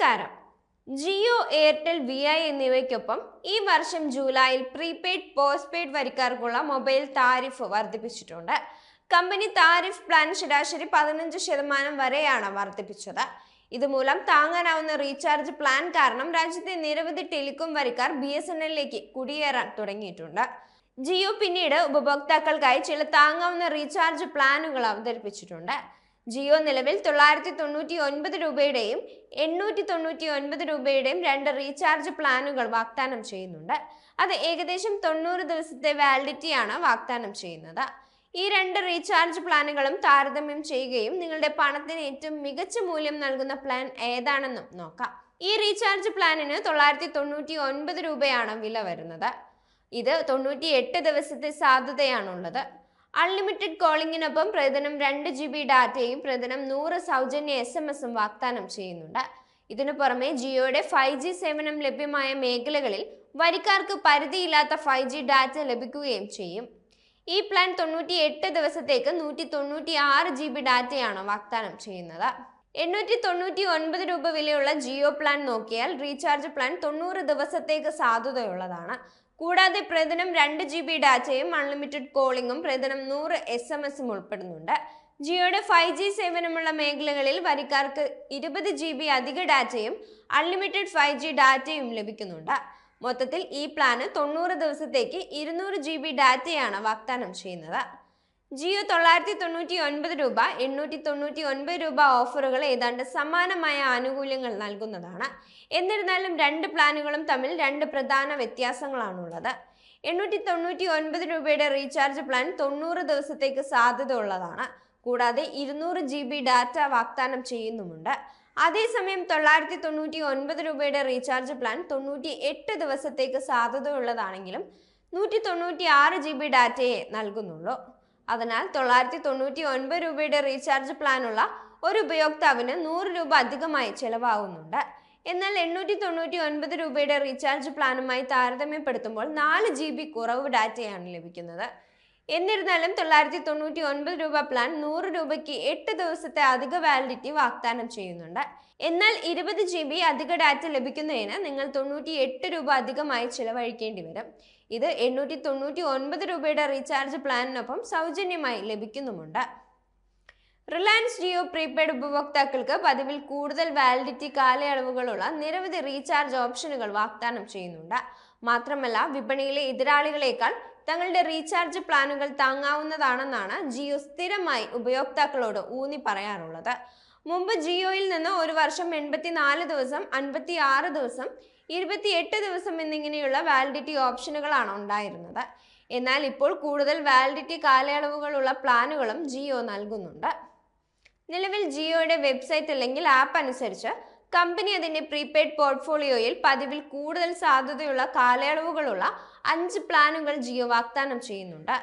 നമസ്കാരം. Jio Airtel V I എന്നിവയ്ക്കൊപ്പം ഈ വർഷം ജൂലൈയിൽ പ്രീപെയ്ഡ് പോസ്റ്റ് പെയ്ഡ് വരിക്കാർക്കുള്ള മൊബൈൽ താരിഫ് വർദ്ധിപ്പിച്ചിട്ടുണ്ട്. കമ്പനി താരിഫ് പ്ലാൻ ശരാശരി പതിനഞ്ച് ശതമാനം വരെയാണ് വർദ്ധിപ്പിച്ചത്. ഇതുമൂലം താങ്ങാനാവുന്ന റീചാർജ് പ്ലാൻ കാരണം രാജ്യത്തെ നിരവധി ടെലികോം വരിക്കാർ ബി എസ് എൻ എല്ലിലേക്ക് കുടിയേറാൻ തുടങ്ങിയിട്ടുണ്ട്. ജിയോ പിന്നീട് ഉപഭോക്താക്കൾക്കായി ചില താങ്ങാവുന്ന റീചാർജ് പ്ലാനുകൾ അവതരിപ്പിച്ചിട്ടുണ്ട്. ജിയോ നിലവിൽ തൊള്ളായിരത്തി തൊണ്ണൂറ്റി ഒൻപത് രൂപയുടെയും എണ്ണൂറ്റി തൊണ്ണൂറ്റി ഒൻപത് രൂപയുടെയും രണ്ട് റീചാർജ് പ്ലാനുകൾ വാഗ്ദാനം ചെയ്യുന്നുണ്ട്. അത് ഏകദേശം തൊണ്ണൂറ് ദിവസത്തെ വാലിഡിറ്റിയാണ് വാഗ്ദാനം ചെയ്യുന്നത്. ഈ രണ്ട് റീചാർജ് പ്ലാനുകളും താരതമ്യം ചെയ്യുകയും നിങ്ങളുടെ പണത്തിന് ഏറ്റവും മികച്ച മൂല്യം നൽകുന്ന പ്ലാൻ ഏതാണെന്നും നോക്കാം. ഈ റീചാർജ് പ്ലാനിന് തൊള്ളായിരത്തി തൊണ്ണൂറ്റി ഒൻപത് രൂപയാണ് വില വരുന്നത്. ഇത് തൊണ്ണൂറ്റി എട്ട് ദിവസത്തെ സാധ്യതയാണുള്ളത്. അൺലിമിറ്റഡ് കോളിംഗിനൊപ്പം പ്രതിദിനം രണ്ട് ജി ബി ഡാറ്റയും പ്രതിദിനം നൂറ് സൗജന്യ എസ് എം എസും വാഗ്ദാനം ചെയ്യുന്നുണ്ട്. ഇതിനു പുറമെ ജിയോയുടെ ഫൈവ് ജി സേവനം ലഭ്യമായ മേഖലകളിൽ വരിക്കാർക്ക് പരിധിയില്ലാത്ത ഫൈവ് ജി ഡാറ്റ ലഭിക്കുകയും ചെയ്യും. ഈ പ്ലാൻ തൊണ്ണൂറ്റി എട്ട് ദിവസത്തേക്ക് നൂറ്റി തൊണ്ണൂറ്റി ആറ് ജി ബി ഡാറ്റയാണ് വാഗ്ദാനം ചെയ്യുന്നത്. എണ്ണൂറ്റി തൊണ്ണൂറ്റി ഒൻപത് രൂപ വിലയുള്ള ജിയോ പ്ലാൻ നോക്കിയാൽ റീചാർജ് പ്ലാൻ തൊണ്ണൂറ് ദിവസത്തേക്ക് സാധുതയുള്ളതാണ്. കൂടാതെ പ്രതിദിനം രണ്ട് ജി ബി ഡാറ്റയും അൺലിമിറ്റഡ് കോളിംഗും പ്രതിദിനം നൂറ് എസ് എം എസും ഉൾപ്പെടുന്നുണ്ട്. ജിയോയുടെ ഫൈവ് ജി സേവനമുള്ള മേഖലകളിൽ വരിക്കാർക്ക് ഇരുപത് ജി ബി അധിക ഡാറ്റയും അൺലിമിറ്റഡ് ഫൈവ് ജി ഡാറ്റയും ലഭിക്കുന്നുണ്ട്. മൊത്തത്തിൽ ഈ പ്ലാന് തൊണ്ണൂറ് ദിവസത്തേക്ക് ഇരുന്നൂറ് ജി ബി ഡാറ്റയാണ് വാഗ്ദാനം ചെയ്യുന്നത്. ജിയോ തൊള്ളായിരത്തി തൊണ്ണൂറ്റി ഒൻപത് രൂപ എണ്ണൂറ്റി തൊണ്ണൂറ്റി ഒൻപത് രൂപ ഓഫറുകൾ ഏതാണ്ട് സമാനമായ ആനുകൂല്യങ്ങൾ നൽകുന്നതാണ്. എന്നിരുന്നാലും രണ്ട് പ്ലാനുകളും തമ്മിൽ രണ്ട് പ്രധാന വ്യത്യാസങ്ങളാണുള്ളത്. എണ്ണൂറ്റി തൊണ്ണൂറ്റി ഒൻപത് രൂപയുടെ റീചാർജ് പ്ലാൻ തൊണ്ണൂറ് ദിവസത്തേക്ക് സാധ്യത ഉള്ളതാണ് കൂടാതെ ഇരുന്നൂറ് ജി ബി ഡാറ്റ വാഗ്ദാനം ചെയ്യുന്നുമുണ്ട്. അതേസമയം തൊള്ളായിരത്തി തൊണ്ണൂറ്റി ഒൻപത് രൂപയുടെ റീചാർജ് പ്ലാൻ തൊണ്ണൂറ്റി എട്ട് ദിവസത്തേക്ക് സാധ്യതയുള്ളതാണെങ്കിലും നൂറ്റി തൊണ്ണൂറ്റി ആറ് ജി ബി ഡാറ്റയെ നൽകുന്നുള്ളൂ. അതിനാൽ തൊള്ളായിരത്തി തൊണ്ണൂറ്റി ഒൻപത് രൂപയുടെ റീചാർജ് പ്ലാനുള്ള ഒരു ഉപയോക്താവിന് നൂറ് രൂപ അധികമായി ചെലവാകുന്നുണ്ട്. എന്നാൽ എണ്ണൂറ്റി തൊണ്ണൂറ്റി ഒൻപത് രൂപയുടെ റീചാർജ് പ്ലാനുമായി താരതമ്യപ്പെടുത്തുമ്പോൾ നാല് ജി ബി കുറവ് ഡാറ്റയാണ് ലഭിക്കുന്നത്. എന്നിരുന്നാലും തൊള്ളായിരത്തി തൊണ്ണൂറ്റി ഒൻപത് രൂപ പ്ലാൻ നൂറ് രൂപയ്ക്ക് എട്ട് ദിവസത്തെ അധിക വാലിഡിറ്റി വാഗ്ദാനം ചെയ്യുന്നുണ്ട്. എന്നാൽ ഇരുപത് ജി ബി അധിക ഡാറ്റ ലഭിക്കുന്നതിന് നിങ്ങൾ തൊണ്ണൂറ്റി എട്ട് രൂപ അധികമായി ചിലവഴിക്കേണ്ടി വരും. ഇത് എണ്ണൂറ്റി തൊണ്ണൂറ്റി ഒൻപത് രൂപയുടെ റീചാർജ് പ്ലാനിനൊപ്പം സൗജന്യമായി ലഭിക്കുന്നുമുണ്ട്. റിലയൻസ് ജിയോ പ്രീപെയ്ഡ് ഉപഭോക്താക്കൾക്ക് പതിവിൽ കൂടുതൽ വാലിഡിറ്റി കാലയളവുകളുള്ള നിരവധി റീചാർജ് ഓപ്ഷനുകൾ വാഗ്ദാനം ചെയ്യുന്നുണ്ട്. മാത്രമല്ല വിപണിയിലെ എതിരാളികളെക്കാൾ തങ്ങളുടെ റീചാർജ് പ്ലാനുകൾ താങ്ങാവുന്നതാണെന്നാണ് ജിയോ സ്ഥിരമായി ഉപയോക്താക്കളോട് ഊന്നി പറയാറുള്ളത്. മുമ്പ് ജിയോയിൽ നിന്ന് ഒരു വർഷം എൺപത്തിനാല് ദിവസം അൻപത്തി ആറ് ദിവസം ഇരുപത്തിയെട്ട് ദിവസം എന്നിങ്ങനെയുള്ള വാലിഡിറ്റി ഓപ്ഷനുകളാണ് ഉണ്ടായിരുന്നത്. എന്നാൽ ഇപ്പോൾ കൂടുതൽ വാലിഡിറ്റി കാലയളവുകളുള്ള പ്ലാനുകളും ജിയോ നൽകുന്നുണ്ട്. നിലവിൽ ജിയോയുടെ വെബ്സൈറ്റ് അല്ലെങ്കിൽ ആപ്പ് അനുസരിച്ച് കമ്പനി അതിന്റെ പ്രീപെയ്ഡ് പോർട്ട്ഫോളിയോയിൽ പതിവിൽ കൂടുതൽ സാധ്യതയുള്ള കാലയളവുകളുള്ള അഞ്ച് പ്ലാനുകൾ ജിയോ വാഗ്ദാനം ചെയ്യുന്നുണ്ട്.